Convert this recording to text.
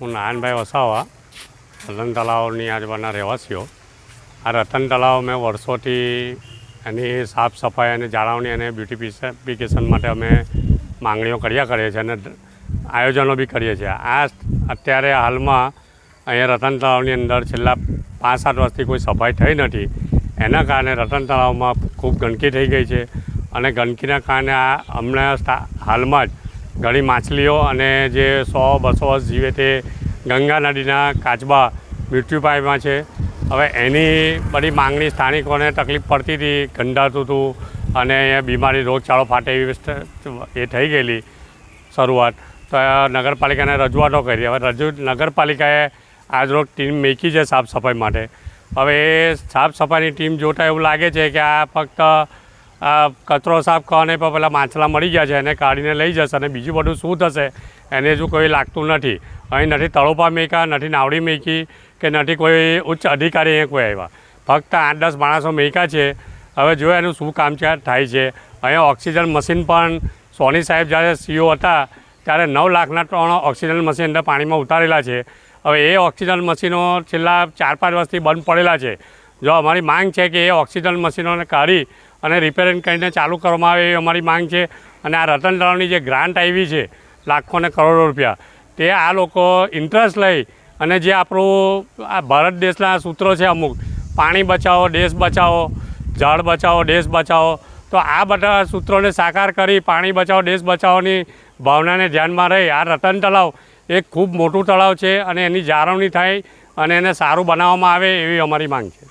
હું નારાયણભાઈ વસાવા, રતન તળાવની આજુબાજુના રહેવાસીઓ. આ રતન તળાવ અમે વર્ષોથી એની સાફ સફાઈ અને જાળવણી અને બ્યુટિફિકેશન માટે અમે માંગણીઓ કર્યા કરીએ છીએ અને આયોજનો બી કરીએ છીએ. આ અત્યારે હાલમાં અહીંયા રતન તળાવની અંદર છેલ્લા પાંચ સાત વર્ષથી કોઈ સફાઈ થઈ નથી. એના કારણે રતન તળાવમાં ખૂબ ગંદકી થઈ ગઈ છે અને ગંદકીના કારણે આ હમણાં હાલમાં જ ઘણી માછલીઓ અને જે સો, બસો વર્ષ જીવે તે ગંગા નદીના કાચબા મૃત્યુ પાયમાં છે. હવે એની બધી માંગણી સ્થાનિકોને તકલીફ પડતી હતી, ગંધાતું હતું અને અહીંયા બીમારી, રોગચાળો ફાટે એવી એ થઈ ગયેલી શરૂઆત. તો નગરપાલિકાને રજૂઆતો કરી. હવે રજૂ, નગરપાલિકાએ આજરોજ ટીમ મેકી છે સાફ સફાઈ માટે. હવે એ સાફ સફાઈની ટીમ જોતાં એવું લાગે છે કે આ ફક્ત આ કચરો સાફ કરવાને પણ પેલા માછલા મળી ગયા છે, એને કાઢીને લઈ જશે અને બીજું બધું શું થશે, એને હજુ કોઈ લાગતું નથી. અહીં નથી તળોપા મેકા, નથી નાવડી મેકી કે નથી કોઈ ઉચ્ચ અધિકારી અહીંયા કોઈ આવ્યા. ફક્ત આઠ દસ માણસો મેકા છે. હવે જો એનું શું કામચાર થાય છે? અહીંયા ઓક્સિજન મશીન પણ સોની સાહેબ જ્યારે સીઓ હતા, ત્યારે નવ લાખના ત્રણ ઓક્સિજન મશીન અંદર પાણીમાં ઉતારેલા છે. હવે એ ઓક્સિજન મશીનો છેલ્લા ચાર પાંચ વર્ષથી બંધ પડેલા છે. જો અમારી માંગ છે કે એ ઓક્સિજન મશીનોને કાઢી અને રિપેરિંગ કરીને ચાલુ કરવામાં આવે એવી અમારી માંગ છે. અને આ રતન તળાવની જે ગ્રાન્ટ આવી છે લાખો ને કરોડો રૂપિયા, તે આ લોકો ઇન્ટરેસ્ટ લઈ અને જે આપણું આ ભારત દેશના સૂત્રો છે અમુક, પાણી બચાવો, દેશ બચાવો, જળ બચાવો, દેશ બચાવો, તો આ બધા સૂત્રોને સાકાર કરી પાણી બચાવો, દેશ બચાવોની ભાવનાને ધ્યાનમાં રહી આ રતન તળાવ એક ખૂબ મોટું તળાવ છે અને એની જાળવણી થાય અને એને સારું બનાવવામાં આવે એવી અમારી માંગ છે.